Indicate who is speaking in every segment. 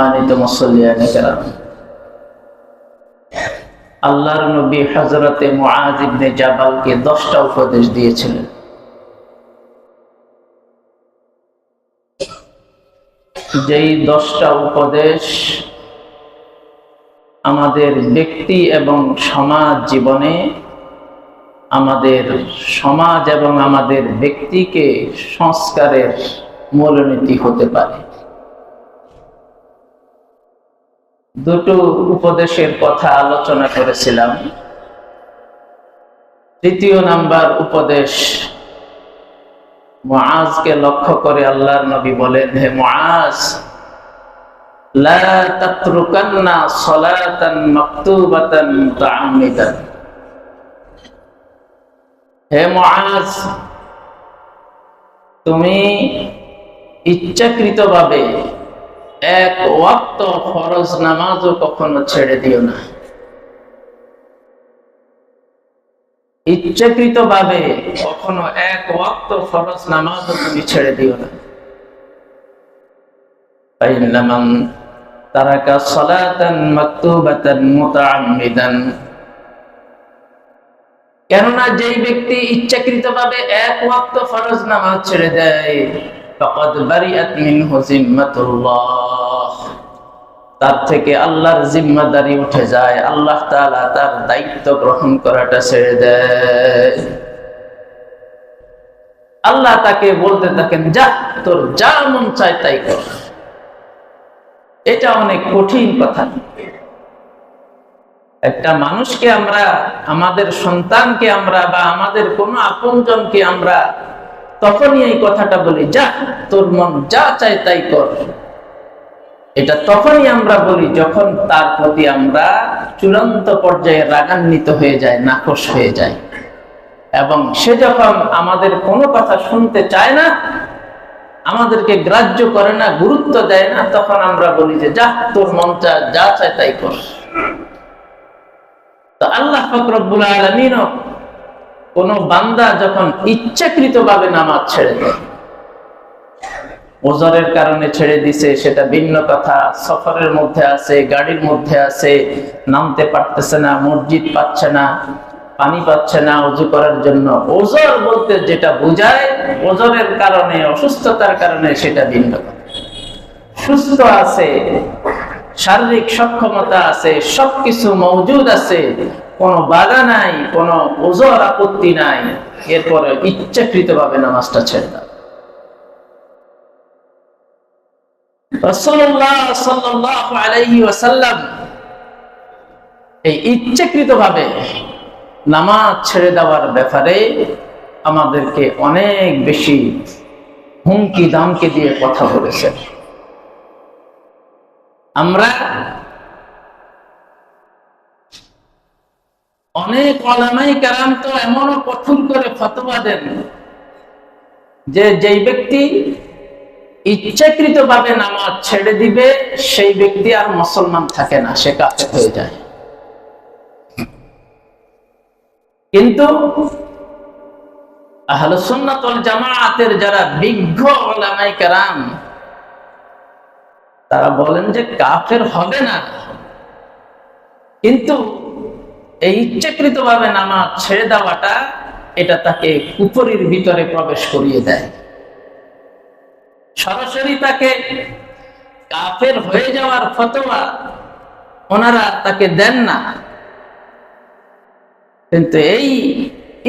Speaker 1: সম্মানিত মুসল্লিয়ানে কেরাম। আল্লাহর নবী হজরতে মুআজ ইবনে জাবালকে দশটা উপদেশ দিয়েছিলেন। যেই দশটা উপদেশ আমাদের ব্যক্তি এবং সমাজ জীবনে, আমাদের সমাজ এবং আমাদের ব্যক্তিকে সংস্কারের মূলনীতি হতে পারে। দুটো উপদেশের কথা আলোচনা করেছিলাম। তৃতীয় নাম্বার উপদেশ, মুআজকে লক্ষ্য করে আল্লাহর নবী বলেন হে মুআজ, তুমি ইচ্ছাকৃতভাবে এক ওয়াক্ত ফরজ নামাজও কখনো ছেড়ে দিও না। ইচ্ছাকৃত ভাবে কখনো এক ওয়াক্ত ফরজ নামাজও তুমি ছেড়ে দিও না। কেননা যেই ব্যক্তি ইচ্ছাকৃতভাবে এক ওয়াক্ত ফরজ নামাজ ছেড়ে দেয় ফাকাদ বারিআত মিনহু জিম্মাতুল্লাহ। তার থেকে আল্লাহর জিম্মাদারি উঠে যায়, আল্লাহ তাআলা তার দায়িত্ব গ্রহণ করাটা ছেড়ে দেয়। আল্লাহ তাকে বলতে থাকেন, যা, তোর যা মন চায় তাই কর। এটা অনেক কঠিন কথা। একটা মানুষকে আমরা, আমাদের সন্তানকে আমরা বা আমাদের কোনো আপনজনকে আমরা তখনই এই কথাটা বলি, যা, তোর মন যা চায় তাই কর। এটা তখনই আমরা বলি যখন তার প্রতি আমরা চূড়ান্ত পর্যায়ে রাগান্বিত হয়ে যায় নাকশ হয়ে যায় এবং সে যখন আমাদের কোনো কথা শুনতে চায় না, আমাদেরকে গ্রাহ্য করে না, গুরুত্ব দেয় না, তখন আমরা বলি যে, যা, তোর মন চা যা চায় তাই কর। তো আল্লাহ ফকরবুল আলমিনও কোন বান্দা যখন ইচ্ছাকৃত ভাবে নামাজ ছেড়ে দেয় ওজরের কারণে ছেড়ে দিছে, সেটা ভিন্ন কথা, সফরের মধ্যে আছে, গাড়ির মধ্যে আছে, নামতে পারতেছে না, মসজিদ পাচ্ছে না, পানি পাচ্ছে না অজু করার জন্য। ওজর বলতে যেটা বোঝায় ওজরের কারণে, অসুস্থতার কারণে সেটা ভিন্ন কথা। সুস্থ আছে, শারীরিক সক্ষমতা আছে, সবকিছু মজুদ আছে কোনো বাধা নাই, কোনো ওজর আপত্তি নাই। এরপরে ইচ্ছাকৃত ভাবে নামাজটা ছেড়ে দাও। এই ইচ্ছাকৃত ভাবে নামাজ ছেড়ে দেওয়ার ব্যাপারে আমাদেরকে অনেক বেশি হুমকি দামকে দিয়ে কথা বলেছেন। আমরা অনেক অলামাই কারাম তো এমনও কঠোর করে ফতোয়া দেন যে যেই ব্যক্তি ইচ্ছাকৃত ভাবে নামাজ ছেড়ে দিবে, সেই ব্যক্তি আর মুসলমান থাকে না, সে কাছে হয়ে যায়। কিন্তু আহলে সুন্নাত ওয়াল জামাআতের যারা বিজ্ঞ ওলামাই কারাম, তারা বলেন যে কাফের হবে না। কিন্তু এই ইচ্ছাকৃত ভাবে নামাজ ছেড়ে দেওয়াটা এটা তাকে কুপুরির ভিতরে প্রবেশ করিয়ে দেয়। সরাসরি তাকে কাফের হয়ে যাওয়ার ফতোয়া ওনারা তাকে দেন না। কিন্তু এই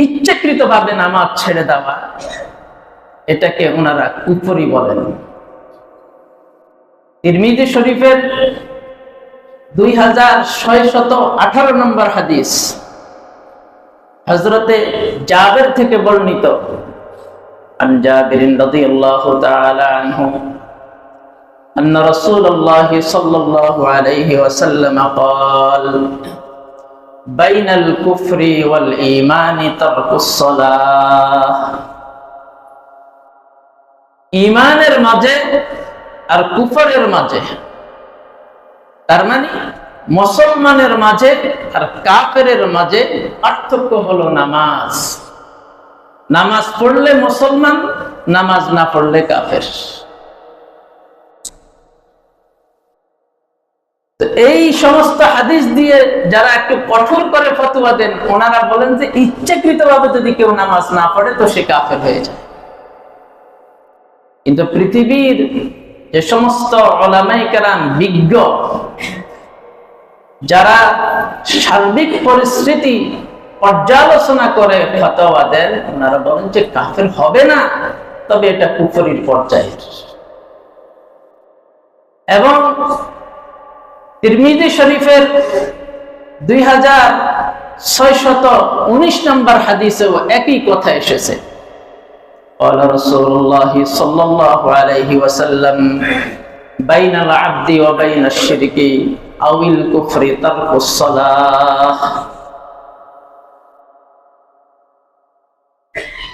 Speaker 1: ইচ্ছাকৃত ভাবে নামাজ ছেড়ে দেওয়া, এটাকে ওনারা কুপুরি বলেন। তিরমিজি শরীফের দুই হাজার ছয় শত আঠারো নম্বর হাদিস হজরতে জাবের থেকে বর্ণিত عن جابر رضي الله تعالى عنه أن رسول الله صلى الله عليه وسلم قال بين الكفر والإيمان ترك الصلاة ইমানের মাঝে আর কুফরের মাঝে তার মানে মুসলমানের মাঝে আর কাফেরের মাঝে পার্থক্য হলো নামাজ। নামাজ পড়লে মুসলমান, নামাজ না পড়লে কাফের। এই সমস্ত হাদিস দিয়ে যারা একটু কঠোর করে ফতোয়া দেন, ওনারা বলেন যে ইচ্ছাকৃত ভাবে যদি কেউ নামাজ না পড়ে, তো সে কাফের হয়ে যায়। কিন্তু পৃথিবীর যে সমস্ত ওলামাই কেরাম বিজ্ঞ, যারা সার্বিক পরিস্থিতি পর্যালোচনা করে ফতোয়া দেন, ওনারা বলেন যে কাফের হবে না, তবে এটা কুফরির পর্যায়ে। এবং তিরমিজি শরীফের দুই হাজার ছয়শত উনিশ নম্বর হাদিসেও একই কথা এসেছে। قال رسول الله صلى الله عليه وسلم بين العبد وبين الشرك أو الكفر ترك الصلاة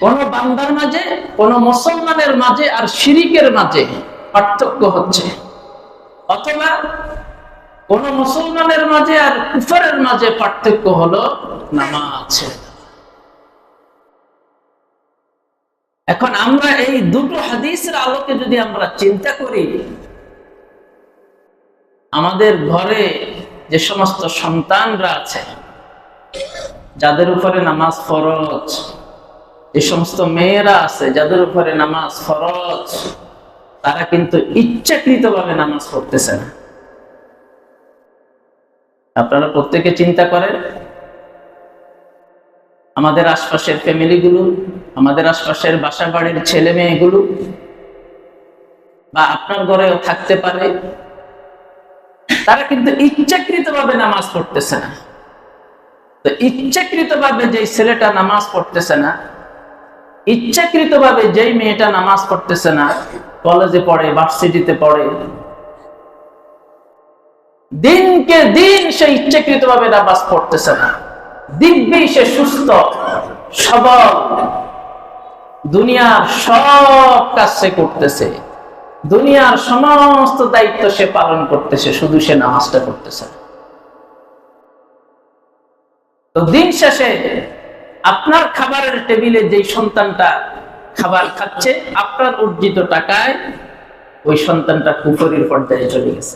Speaker 1: কোন বান্দার মাঝে কোন মুসলমানের মাঝে আর শিরিকের মাঝে পার্থক্য হচ্ছে অথবা কোন মুসলমানের মাঝে আর কুফারের মাঝে পার্থক্য হলো নামাজ এখন আমরা এই দুটো হাদিসের আলোকে যদি আমরা চিন্তা করি, আমাদের ঘরে যে সমস্ত সন্তানরা আছে, যাদের উপরে নামাজ ফরজ, যে সমস্ত মেয়েরা আছে যাদের উপরে নামাজ ফরজ, তারা কিন্তু ইচ্ছাকৃতভাবে নামাজ পড়তেছে না। আপনারা প্রত্যেকে চিন্তা করেন আমাদের আশপাশের ফ্যামিলিগুলো, আমাদের আশপাশের বাসা বাড়ির ছেলে মেয়েগুলো বা আপনার ঘরেও থাকতে পারে, তারা কিন্তু ইচ্ছাকৃত ভাবে নামাজ পড়তেছে না। তো ইচ্ছাকৃত ভাবে যে ছেলেটা নামাজ পড়তেছে না ইচ্ছাকৃত ভাবে যেই মেয়েটা নামাজ পড়তেছে না, কলেজে পড়ে, ভার্সিটিতে পড়ে, দিনকে দিন সে ইচ্ছাকৃত ভাবে নামাজ পড়তেছে না। দিব্যি সে সুস্থ, সবল। দুনিয়ার সব কাজ সে করতেছে। দুনিয়ার সমস্ত দায়িত্ব সে পালন করতেছে, শুধু সে নামাজটা করতেছে তো দিন শেষে আপনার খাবারের টেবিলে যেই সন্তানটা খাবার খাচ্ছে, আপনার অর্জিত টাকায় ওই সন্তানটা কুকুরের পর্যায়ে চলে গেছে।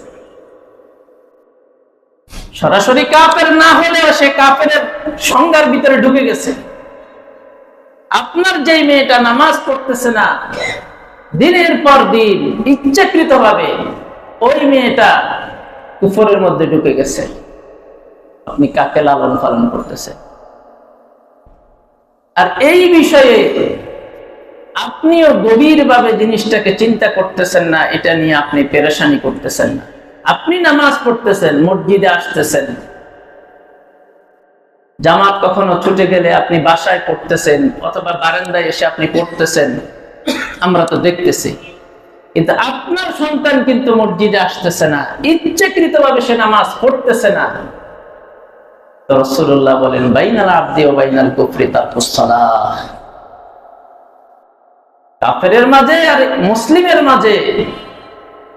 Speaker 1: সরাসরি কাপের না হলেও সে কাপের সংজ্ঞার ভিতরে ঢুকে গেছে। আপনার যেই মেয়েটা নামাজ পড়তেছে না, দিনের পর দিন ইচ্ছাকৃত ভাবে ওই মেয়েটা কুফরের মধ্যে ঢুকে গেছে। আপনি কাকে লালন পালন করতেছেন? আর এই বিষয়ে আপনিও গভীরভাবে জিনিসটাকে চিন্তা করতেছেন না, এটা নিয়ে আপনি পেরেশানি করতেছেন না। আপনি নামাজ পড়তেছেন, মসজিদে আসতেছেন। জামাত কখনো ছুটে গেলে আপনি বাসায় পড়তেছেন অথবা বারান্দায় এসে আপনি পড়তেছেন। আমরা তো দেখতেছি। কিন্তু আপনার সন্তান কিন্তু মসজিদে আসতেছে না। ইচ্ছাকৃত ভাবে সে নামাজ পড়তেছে না। রসুল্লাহ বলেন, বাইনাল আব্দি ও বাইনাল কুফরি তারকুসালাহ কাফেরের মাঝে আর মুসলিমের মাঝে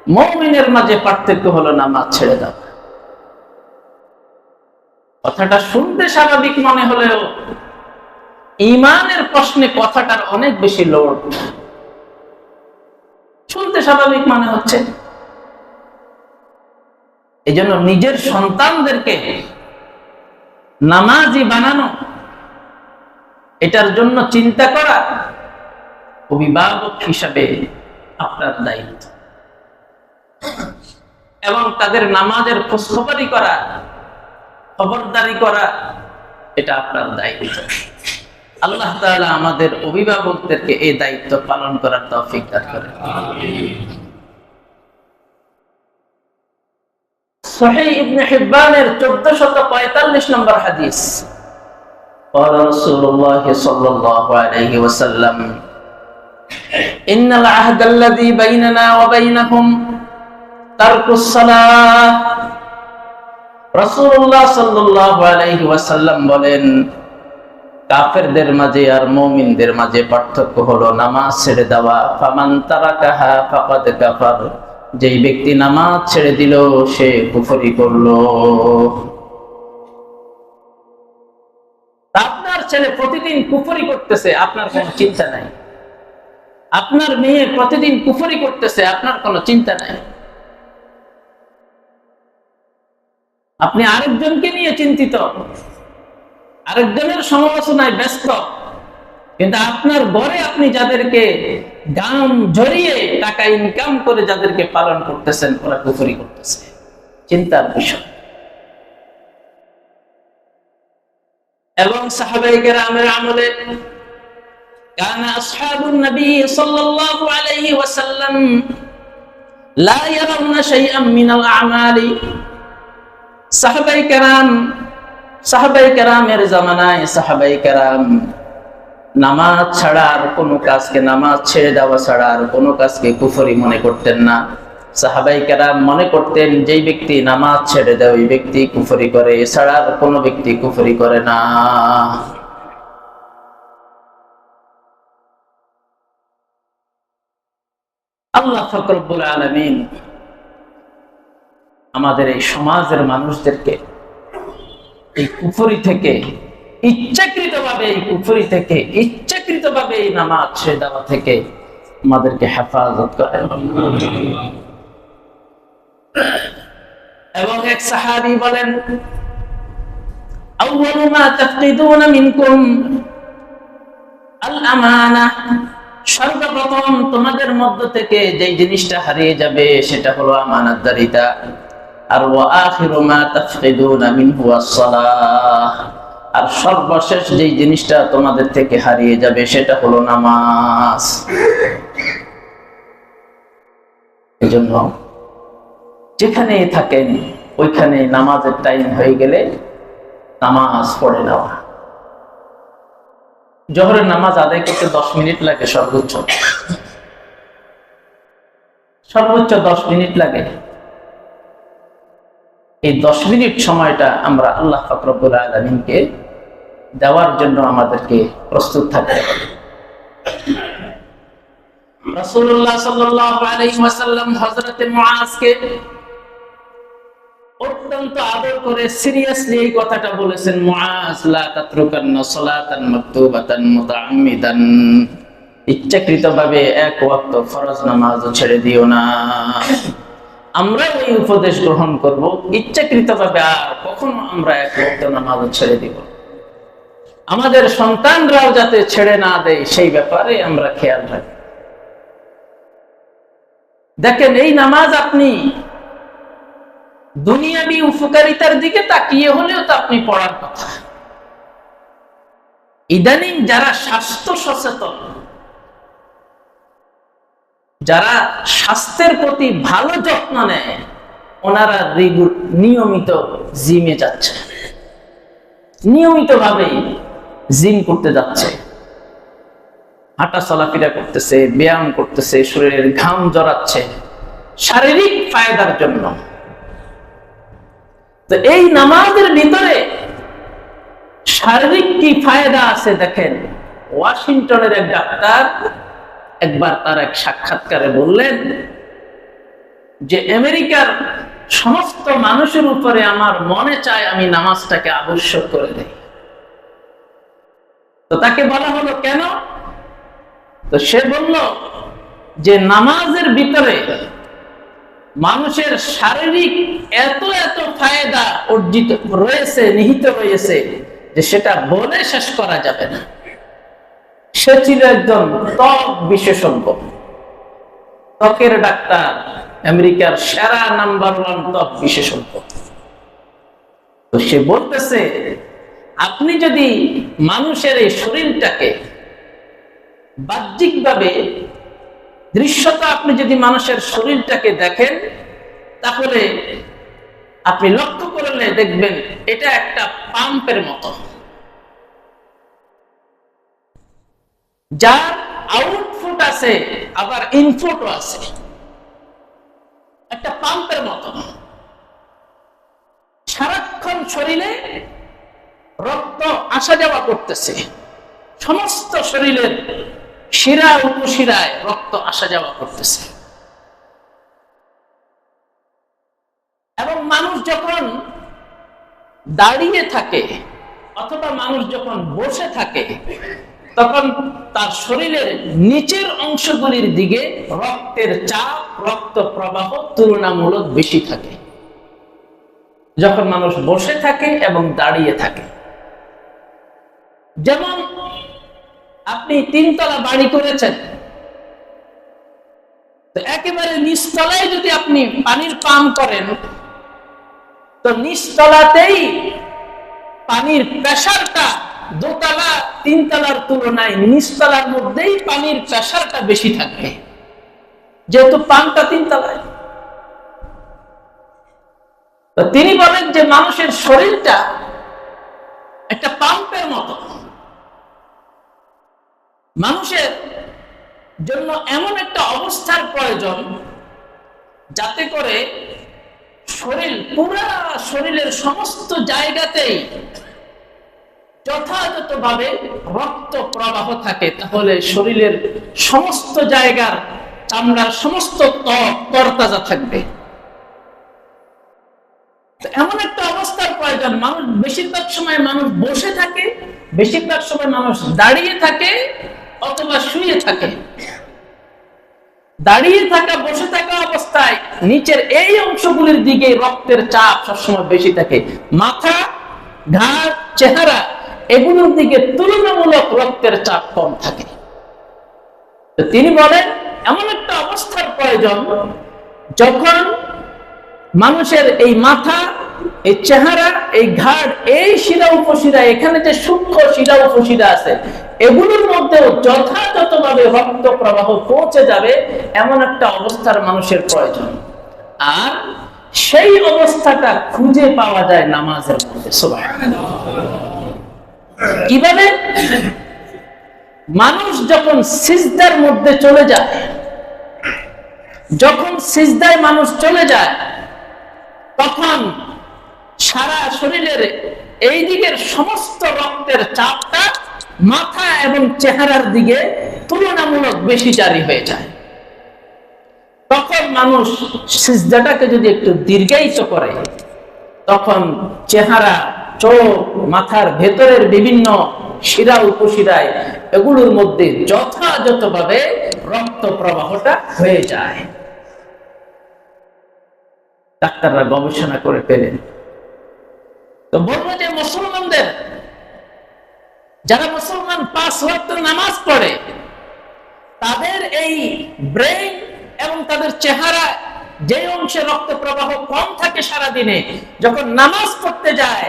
Speaker 1: মমিনের মাঝে পার্থক্য হলো নামাজ ছেড়ে দাও। কথাটা শুনতে স্বাভাবিক মনে হলেও ইমানের প্রশ্নে কথাটার অনেক বেশি লোড। শুনতে স্বাভাবিক মনে হচ্ছে। এই জন্য নিজের সন্তানদেরকে নামাজি বানানো, এটার জন্য চিন্তা করা অভিভাবক হিসাবে আপনার দায়িত্ব। এবং তাদের নামাজের খোঁজখবরই করা খবরদারি করা এটা আপনার দায়িত্ব আল্লাহ তাআলা আমাদের অভিভাবকদেরকে এই দায়িত্ব পালন করার তৌফিক দান করে সহিহ ইবনে হিব্বানের 1445 নম্বর হাদিস قال رسول الله صلى الله عليه وسلم إن العهد الذي بيننا وبينهم ترك الصلاة রাসূলুল্লাহ সাল্লাল্লাহু আলাইহি বলেন, কাফেরদের মাঝে আর মুমিনদের মাঝে পার্থক্য হলো নামাজ ছেড়ে দেওয়া। যেই ব্যক্তি নামাজ ছেড়ে দিল, সে কুফরি করল। আপনার ছেলে প্রতিদিন কুফরি করতেছে, আপনার কোনো চিন্তা নাই। আপনার মেয়ে প্রতিদিন কুফরি করতেছে, আপনার কোনো চিন্তা নাই। আপনি আরেকজনকে নিয়ে চিন্তিত আরেকজনের সমালোচনায় ব্যস্ত কিন্তু আপনার ঘরে আপনি যাদেরকে গাম জড়িয়ে টাকা ইনকাম করে যাদেরকে পালন করতেছেন ওরা কুফরি করতেছে চিন্তার বিষয় এবং সাহাবাইকের আমের আমলে كان أصحاب النبي صلى الله عليه وسلم لا يرون شيئا من الأعمال সাহাবাই কেরাম, সাহাবাই কেরামের জামানায় সাহাবাই কেরাম, নামাজ ছাড়া আর কোনো কাজকে, নামাজ ছেড়ে দেওয়া ছাড়া আর কোনো কাজকে কুফরি মনে করতেন না। সাহাবাই কেরাম মনে করতেন, যেই ব্যক্তি নামাজ ছেড়ে দেয়, ওই ব্যক্তি কুফরি করে। এছাড়া আর কোনো ব্যক্তি কুফরি করে না। আল্লাহ ফকরবুল আলমিন আমাদের এই সমাজের মানুষদেরকে এই কুফুরি থেকে, ইচ্ছাকৃতভাবে এই কুফুরি থেকে, ইচ্ছাকৃতভাবে এই নামাজ ছেড়ে দেওয়া থেকে আমাদেরকে হেফাজত করে। এবং এক সাহাবি বলেন أول ما تفقدون منكم সর্বপ্রথম তোমাদের মধ্য থেকে যে জিনিসটা হারিয়ে যাবে সেটা হলো আমানাতদারিতা। আর তাফকিদুনা মিনহু আস-সালাহ আর সর্বশেষ যেই জিনিসটা তোমাদের থেকে হারিয়ে যাবে সেটা হলো নামাজ। এজন্য যেখানে থাকেন, ওইখানে নামাজের টাইম হয়ে গেলে নামাজ পড়ে নেওয়া। জহরের নামাজ আদায় করতে দশ মিনিট লাগে সর্বোচ্চ। সর্বোচ্চ দশ মিনিট লাগে। এই দশ মিনিট সময়টা আমরা আল্লাহ ফকরবুল আলমিনকে দেওয়ার জন্য আমাদেরকে প্রস্তুত থাকতে হবে। মুতাআম্মিদান। ইচ্ছাকৃতভাবে এক ওয়াক্ত ফরজ নামাজও ছেড়ে দিও না। আমরা এই উপদেশ গ্রহণ করব। ইচ্ছাকৃতভাবে আর কখনো আমরা এক ওয়াক্ত নামাজও ছেড়ে দিব। আমাদের সন্তানরাও যাতে ছেড়ে না দেয়, সেই ব্যাপারে আমরা খেয়াল রাখি। দেখেন, এই নামাজ আপনি দুনিয়াবি উপকারিতার দিকে তাকিয়ে হলেও তো আপনি পড়ার কথা। ইদানিং যারা স্বাস্থ্য সচেতন যারা স্বাস্থ্যের প্রতি ভালো যত্ন নেয়, ওনারা নিয়মিত জিমে যাচ্ছে। নিয়মিত ভাবেই জিম করতে যাচ্ছে। হাঁটা চলাফেরা করতেছে, ব্যায়াম করতেছে, শরীরের ঘাম জড়াচ্ছে। শারীরিক ফায়দার জন্য। তো এই নামাজের ভিতরে শারীরিক কি ফায়দা আছে দেখেন? ওয়াশিংটনের এক ডাক্তার একবার তার এক সাক্ষাৎকারে বললেন যে, আমেরিকার সমস্ত মানুষের উপরে আমার মনে চায় আমি নামাজটাকে আবশ্যক করে দেই। তো তাকে বলা হলো, কেন? তো সে বলল যে, নামাজের ভিতরে মানুষের শারীরিক এত এত ফায়দা অর্জিত রয়েছে, নিহিত রয়েছে যে সেটা বলে শেষ করা যাবে না। সে ছিল একজন ত্বক বিশেষজ্ঞ। ত্বকের ডাক্তার, আমেরিকার সেরা নাম্বার ওয়ান ত্বক বিশেষজ্ঞ। তো সে বলতেছে, আপনি যদি মানুষের এই শরীরটাকে বাহ্যিকভাবে দৃশ্যটা আপনি যদি মানুষের শরীরটাকে দেখেন, তাহলে আপনি লক্ষ্য করলে দেখবেন এটা একটা পাম্পের মতো। যার আছে, আবার আছে। একটা পাম্পের মতো। সারাক্ষণ শরীরে রক্ত আসা যাওয়া করতেছে। সমস্ত শরীরের শিরা উপশিরায় রক্ত আসা যাওয়া করতেছে। এবং মানুষ যখন দাঁড়িয়ে থাকে, অথবা মানুষ যখন বসে থাকে তখন তার শরীরের নিচের অংশগুলির দিকে রক্তের চাপ, রক্ত প্রবাহ তুলনামূলক বেশি থাকে। যখন মানুষ বসে থাকে এবং দাঁড়িয়ে থাকে। যেমন আপনি তিনতলা বাড়ি করেছেন। একেবারে নিচতলায় যদি আপনি পানির পাম্প করেন, তো নিচতলাতেই পানির প্রেশারটা দোতলা, তিনতলার তুলনায় নিচতলার মধ্যেই পানির প্রেশারটা বেশি থাকবে যেহেতু পাম্পটা তিনতলায়। তিনি বলেন যে মানুষের শরীরটা একটা পাম্পের মতো। মানুষের জন্য এমন একটা অবস্থার প্রয়োজন যাতে করে শরীর, পুরা শরীরের সমস্ত জায়গাতেই যথাযথভাবে রক্ত প্রবাহ থাকে, তাহলে শরীরের সমস্ত জায়গার চামড়ার সমস্ত তরতাজা থাকবে। এমন একটা অবস্থার প্রয়োজন, মানুষ বেশিরভাগ সময় মানুষ বসে থাকে, বেশিরভাগ সময় মানুষ দাঁড়িয়ে থাকে অথবা শুয়ে থাকে। দাঁড়িয়ে থাকা, বসে থাকা অবস্থায় নিচের এই অংশগুলির দিকে রক্তের চাপ সবসময় বেশি থাকে। মাথা, ঘাড়, চেহারা এগুলোর দিকে তুলনামূলক রক্তের চাপ কম থাকে তিনি বলেন, এমন একটা অবস্থার প্রয়োজন যখন মানুষের এই মাথা, এই চেহারা, এই ঘাড়, এই শিরা উপশিরা, এখানে যে সূক্ষ্ম শিরা উপশিরা আছে, এগুলোর মধ্যেও যথাযথভাবে রক্ত প্রবাহ পৌঁছে যাবে এমন একটা অবস্থার মানুষের প্রয়োজন আর সেই অবস্থাটা খুঁজে পাওয়া যায় নামাজের মধ্যে, সুবহানাল্লাহ। কীভাবে? মানুষ যখন সিজদার মধ্যে চলে যায়, যখন সিজদায় মানুষ চলে যায়, তখন সারা শরীরের এই দিকের সমস্ত রক্তের চাপটা মাথা এবং চেহারার দিকে তুলনামূলক বেশি জারি হয়ে যায়। তখন মানুষ সিজদাটাকে যদি একটু দীর্ঘায়িত করে, তখন চেহারা চোখ, মাথার ভেতরের বিভিন্ন শিরা, উপশিরায়, এগুলোর মধ্যে যথাযথভাবে রক্ত প্রবাহটা হয়ে যায়। ডাক্তাররা গবেষণা করে পেলেন। তো বলব যে মুসলমানদের, যারা মুসলমান পাঁচ ওয়াক্ত নামাজ পড়ে, তাদের এই ব্রেন এবং তাদের চেহারা যে অংশে রক্ত প্রবাহ কম থাকে সারা দিনে যখন নামাজ পড়তে যায়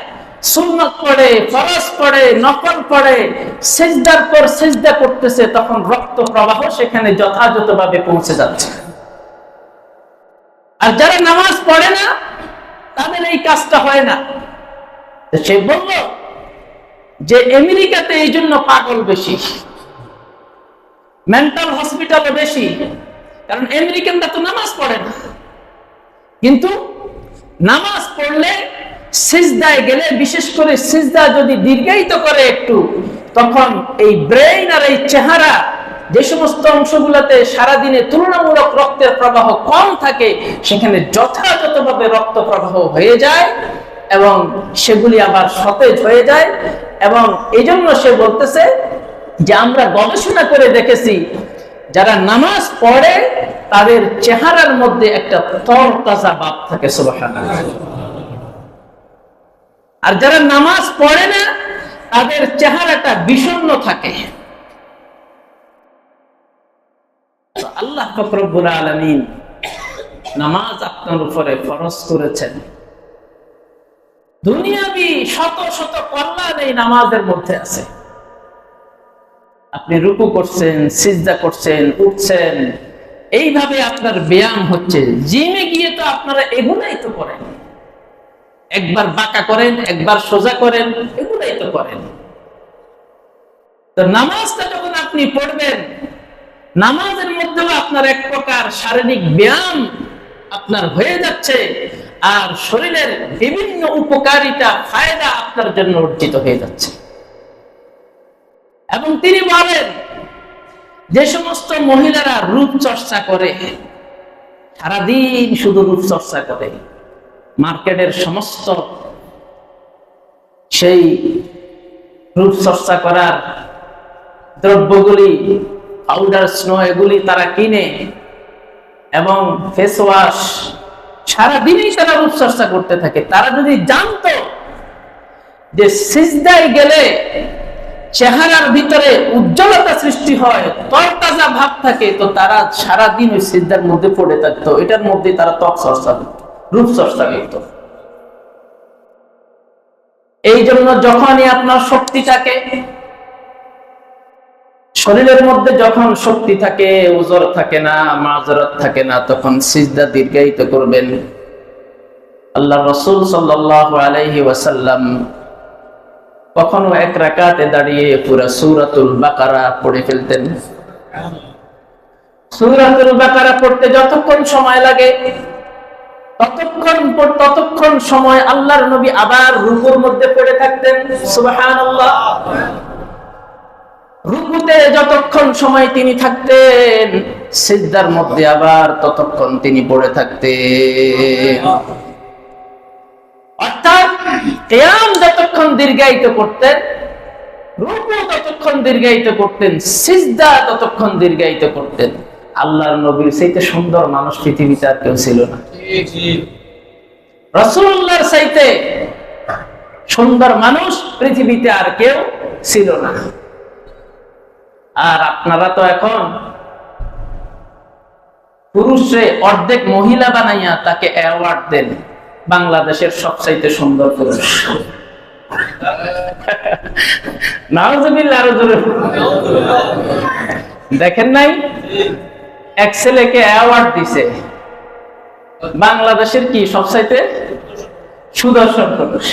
Speaker 1: সুন্নত পড়ে, ফরজ পড়ে, নকল পড়ে পর করতেছে, তখন রক্ত প্রবাহ সেখানে যথাযথভাবে পৌঁছে যাচ্ছে। আর যারা নামাজ পড়ে না, তাদের এই কাজটা হয় না। সে বলল যে, আমেরিকাতে এই জন্য পাগল বেশি মেন্টাল হসপিটালও বেশি, কারণ আমেরিকানরা তো নামাজ পড়ে না। কিন্তু নামাজ পড়লে সিজদায় গেলে, বিশেষ করে সিজদা যদি দীর্ঘায়িত করে একটু, তখন এই ব্রেইন আর এই চেহারা যে সমস্ত অংশগুলোতে সারাদিনে তুলনামূলক রক্তের প্রবাহ কম থাকে, সেখানে যথাযথভাবে রক্ত প্রবাহ হয়ে যায় এবং সেগুলি আবার সতেজ হয়ে যায় এবং এই জন্য সে বলতেছে যে আমরা গবেষণা করে দেখেছি, যারা নামাজ পড়ে, তাদের চেহারার মধ্যে একটা তরতাজা ভাব থাকে, সুবহানাল্লাহ। আর যারা নামাজ পড়ে না, তাদের চেহারাটা বিষণ্ণ থাকে। আল্লাহ আলমিন নামাজ আপনার উপরে করেছেন। দুনিয়াবি শত শত কল্যাণ এই নামাজের মধ্যে আছে। আপনি রুকু করছেন, সিজদা করছেন, উঠছেন, এইভাবে আপনার ব্যায়াম হচ্ছে। জিমে গিয়ে তো আপনারা এগুলাই তো করেন। একবার বাঁকা করেন, একবার সোজা করেন, এগুলাই তো করেন। নামাজটা যখন আপনি পড়বেন, নামাজের মধ্যেও আপনার এক প্রকার শারীরিক ব্যায়াম আপনার হয়ে যাচ্ছে, আর শরীরের বিভিন্ন উপকারিতা, ফায়দা আপনার জন্য অর্জিত হয়ে যাচ্ছে। এবং তিনি বলেন, যে সমস্ত মহিলারা রূপ চর্চা করে, সারাদিন শুধু রূপ চর্চা করে মার্কেটের সমস্ত সেই রূপ চর্চা করার দ্রব্যগুলি পাউডার স্নো এগুলি তারা কিনে এবং ফেস ওয়াশ সারাদিনই তারা রূপচর্চা করতে থাকে। তারা যদি জানতো যে সিজদায় গেলে চেহারার ভিতরে উজ্জ্বলতা সৃষ্টি হয়, তরতাজা ভাব থাকে, তো তারা সারাদিন ওই সিজদার মধ্যে পড়ে থাকতো। এটার মধ্যে তারা ত্বক চর্চা করতো। রূপ চর্চা করতো। এই জন্য যখনই আপনার শক্তি থাকে, শরীরের মধ্যে যখন শক্তি থাকে ওজর থাকে না মাজরত থাকে না, তখন সিজদা দীর্ঘায়িত করবেন। আল্লাহ রসুল সাল্লাহ ওয়াসাল্লাম কখনো এক রাকাতে দাঁড়িয়ে পুরা সুরাতুল বাকারা পড়ে ফেলতেন। সুরাতুল বাকারা পড়তে যতক্ষণ সময় লাগে ততক্ষণ ততক্ষণ সময় আল্লাহর নবী আবার রুকুর মধ্যে পড়ে থাকতেন। সুবহানাল্লাহ। রুকুতে যতক্ষণ সময় তিনি থাকতেন, সিজদার মধ্যে আবার ততক্ষণ তিনি পড়ে থাকতেন। অর্থাৎ কেয়াম যতক্ষণ দীর্ঘায়িত করতেন, রুকু ততক্ষণ দীর্ঘায়িত করতেন, সিজদা ততক্ষণ দীর্ঘায়িত করতেন। আল্লাহর নবীর চাইতে সুন্দর মানুষ পৃথিবীতে আর কেউ ছিল না। রসুল্লাহর চাইতে সুন্দর মানুষ পৃথিবীতে আর কেউ ছিল না। আর আপনারা তো এখন পুরুষে অর্ধেক মহিলা বানাইয়া তাকে অ্যাওয়ার্ড দেন, বাংলাদেশের সবচাইতে সুন্দর পুরুষ। দেখেন নাই? এক ছেলেকে অ্যাওয়ার্ড দিছে। বাংলাদেশের কি সবচাইতে সুদর্শন পুরুষ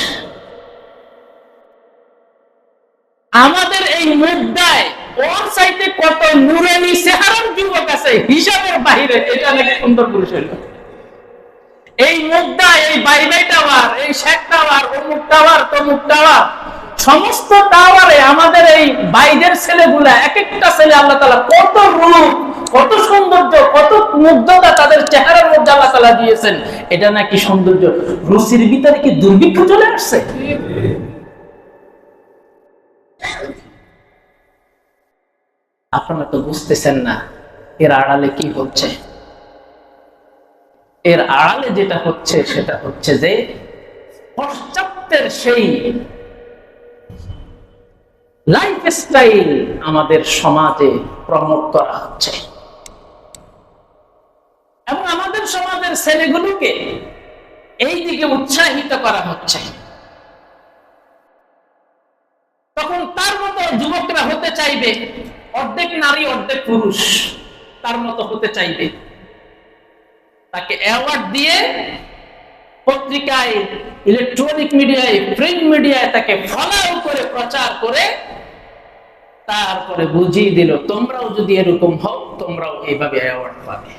Speaker 1: আমাদের এই মুদ্রায় ওর চাইতে কত নুরানি চেহারার যুবক আছে, হিসাবের বাহিরে এটা নাকি সুন্দর পুরুষ হইল এই মুদ্রা এই বাইবাই টাওয়ার, এই শেখ টাওয়ার, অমুক টাওয়ার, তমুক টাওয়ার সমস্ত টাওয়ারে আমাদের এই বাইরের ছেলেগুলা এক একটা ছেলে আল্লাহ তালা কত রূপ, কত সৌন্দর্য, কত মুগ্ধতা তাদের চেহারার মধ্যে আল্লাহ তালা দিয়েছেন। এটা নাকি সৌন্দর্য। রুচির ভিতরে কি দুর্ভিক্ষ চলে আসছে? আপনারা তো বুঝতেছেন না, এর আড়ালে কি হচ্ছে? এর আড়ালে যেটা হচ্ছে, সেটা হচ্ছে যে পশ্চাত্যের সেই লাইফ স্টাইল আমাদের সমাজে প্রমোট করা হচ্ছে। এবং আমাদের সমাজের ছেলেগুলোকে এই দিকে উৎসাহিত করা হচ্ছে। তখন তার মতো যুবকরা হতে চাইবে, অর্ধেক নারী, অর্ধেক পুরুষ, তার মতো হতে চাইবে। তাকে অ্যাওয়ার্ড দিয়ে পত্রিকায় ইলেকট্রনিক মিডিয়ায় প্রিন্ট মিডিয়ায় তাকে ফলাও করে, প্রচার করে তারপরে বুঝিয়ে দিল, তোমরাও যদি এরকম হও, তোমরাও এইভাবে অ্যাওয়ার্ড পাবে।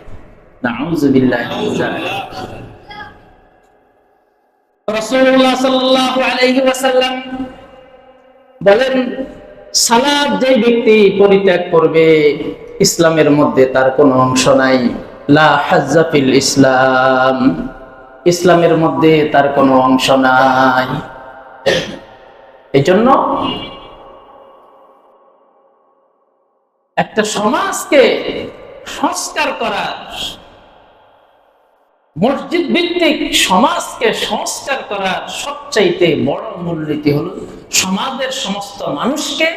Speaker 1: বলেন, সালাদ যে ব্যক্তি পরিত্যাগ করবে, ইসলামের মধ্যে তার কোনো অংশ নাই। লা হাজ্জা ইসলাম, ইসলামের মধ্যে তার কোনো অংশ নাই। এই জন্য একটা সমাজকে সংস্কার করার, মসজিদ ভিত্তিক সমাজকে সংস্কার করার সবচাইতে বড় মূলনীতি হলো সমাজের সমস্ত মানুষকে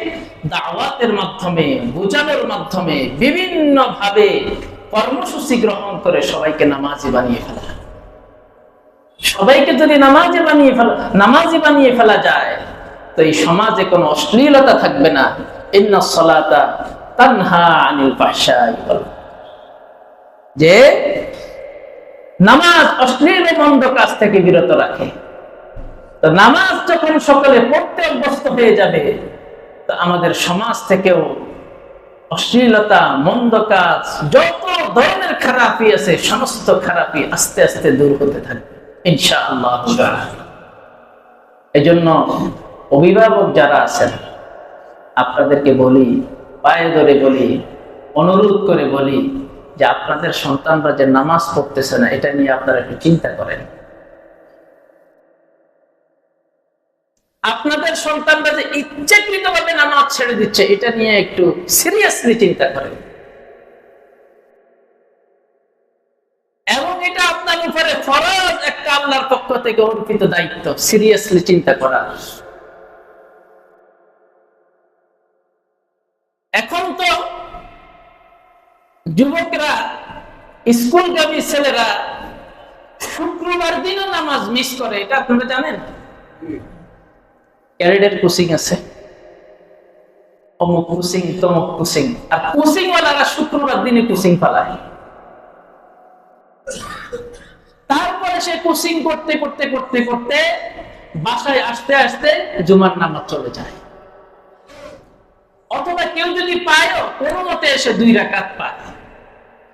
Speaker 1: দাওয়াতের মাধ্যমে, বোঝানোর মাধ্যমে বিভিন্ন ভাবে কর্মসূচি গ্রহণ করে সবাইকে নামাজি বানিয়ে ফেলা। সবাইকে যদি নামাজি বানিয়ে ফেলা নামাজি বানিয়ে ফেলা যায়, তো এই সমাজে কোনো অশ্লীলতা থাকবে না। ইন্না সলাতা তানহা আনিল যে নামাজ অশ্লীল মন্দ কাজ থেকে বিরত রাখে। তো নামাজ যখন পড়তে অভ্যস্ত হয়ে যাবে, তো আমাদের সমাজ থেকেও অশ্লীলতা, মন্দ কাজ, যত ধরনের খারাপি আছে, সমস্ত খারাপি আস্তে আস্তে দূর হতে থাকবে ইনশাআল্লাহ এই জন্য অভিভাবক যারা আছেন, আপনাদেরকে বলি পায়ে ধরে বলি, অনুরোধ করে বলি যে আপনাদের সন্তানরা যে নামাজ পড়তেছে না, এটা নিয়ে আপনারা একটু চিন্তা করেন। আপনাদের সন্তানরা যে ইচ্ছাকৃত ভাবে নামাজ ছেড়ে দিচ্ছে, এটা নিয়ে একটু সিরিয়াসলি চিন্তা করেন। এবং এটা আপনার উপরে ফরজ থেকে অর্পিত দায়িত্ব সিরিয়াসলি চিন্তা করা। যুবকরা, স্কুলগামী ছেলেরা শুক্রবার দিনও নামাজ মিস করে, এটা আপনারা জানেন? ক্যারেডের কোচিং আছে। অমুক কোচিং, তমুক কোচিং। আর কোচিং শুক্রবার দিনে কোচিং পালায়। তারপরে সে কোচিং করতে করতে করতে করতে বাসায় আসতে আসতে জুমার নামাজ চলে যায়। অথবা কেউ যদি পায়ও, কোনো মতে এসে দুই রাকাত পায়।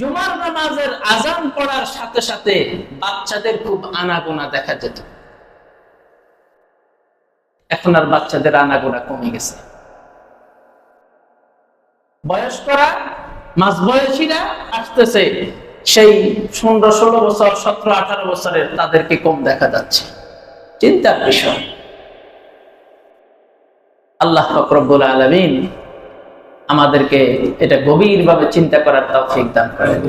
Speaker 1: জুমার নামাজের আজান পড়ার সাথে সাথে বাচ্চাদের খুব আনাগোনা দেখা যেত। এখন আর বাচ্চাদের আনাগোনা কমে গেছে। বয়স্করা, মাঝ বয়সীরা আসতেছে, সেই পনেরো, ষোলো বছর, সতেরো, আঠারো বছরের তাদেরকে কম দেখা যাচ্ছে। চিন্তার বিষয়। আল্লাহ ফকরবুল আলমিন আমাদেরকে এটা গভীরভাবে চিন্তা করার তৌফিক দান করেন।